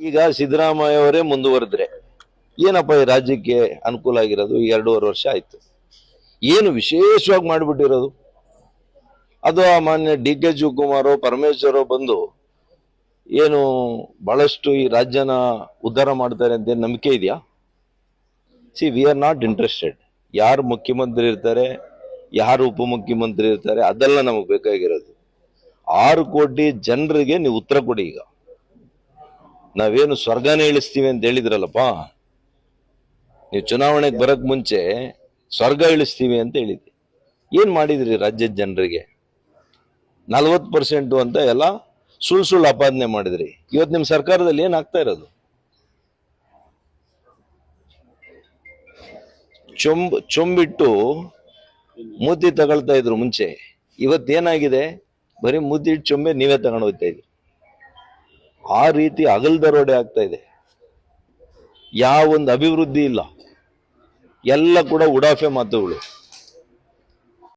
ಈಗ ಸಿದ್ದರಾಮಯ್ಯ ಅವರೇ ಮುಂದುವರೆದ್ರೆ ಏನಪ್ಪ ಈ ರಾಜ್ಯಕ್ಕೆ ಅನುಕೂಲ ಆಗಿರೋದು? ಎರಡೂವರೆ ವರ್ಷ ಆಯ್ತು. ಏನು ವಿಶೇಷವಾಗಿ ಮಾಡಿಬಿಟ್ಟಿರೋದು? ಅದು ಆ ಮಾನ್ಯ ಡಿ ಕೆ ಶಿವಕುಮಾರ್ ಪರಮೇಶ್ವರ್ ಬಂದು ಏನು ಬಹಳಷ್ಟು ಈ ರಾಜ್ಯನ ಉದ್ಧಾರ ಮಾಡ್ತಾರೆ ಅಂತ ನಂಬಿಕೆ ಇದೆಯಾ? See we are not interested ಯಾರು ಮುಖ್ಯಮಂತ್ರಿ ಇರ್ತಾರೆ, ಯಾರು ಉಪಮುಖ್ಯಮಂತ್ರಿ ಇರ್ತಾರೆ, ಅದೆಲ್ಲ ನಮಗೆ ಬೇಕಾಗಿರೋದು. ಆರು ಕೋಟಿ ಜನರಿಗೆ ನೀವು ಉತ್ತರ ಕೊಡಿ ಈಗ. ನಾವೇನು ಸ್ವರ್ಗನೇ ಇಳಿಸ್ತೀವಿ ಅಂತ ಹೇಳಿದ್ರಲ್ಲಪ್ಪ? ನೀವು ಚುನಾವಣೆಗೆ ಬರಕ್ ಮುಂಚೆ ಸ್ವರ್ಗ ಇಳಿಸ್ತೀವಿ ಅಂತ ಹೇಳಿದ್ರಿ ಏನ್ ಮಾಡಿದ್ರಿ ರಾಜ್ಯದ ಜನರಿಗೆ? ನಲ್ವತ್ತು ಪರ್ಸೆಂಟು ಅಂತ ಎಲ್ಲ ಸುಳ್ಳು ಸುಳ್ಳು ಆಪಾದನೆ ಮಾಡಿದ್ರಿ. ಇವತ್ತು ನಿಮ್ಮ ಸರ್ಕಾರದಲ್ಲಿ ಏನಾಗ್ತಾ ಇರೋದು? ಚೊಂಬ್, ಚೊಂಬಿಟ್ಟು ಮುದ್ದಿ ತಗೊಳ್ತಾ ಇದ್ರು ಮುಂಚೆ. ಇವತ್ತೇನಾಗಿದೆ? ಬರೀ ಮುದ್ದಿಟ್ಟು ಚೊಂಬೆ ನೀವೇ ತಗೊಂಡು ಹೋಗ್ತಾ ಇದ್ರಿ. ಆ ರೀತಿ ಅಗಲ್ ದರೋಡೆ ಆಗ್ತಾ ಇದೆ. ಯಾವ ಒಂದು ಅಭಿವೃದ್ಧಿ ಇಲ್ಲ. ಎಲ್ಲ ಕೂಡ ಉಡಾಫೆ ಮಾತುಗಳು.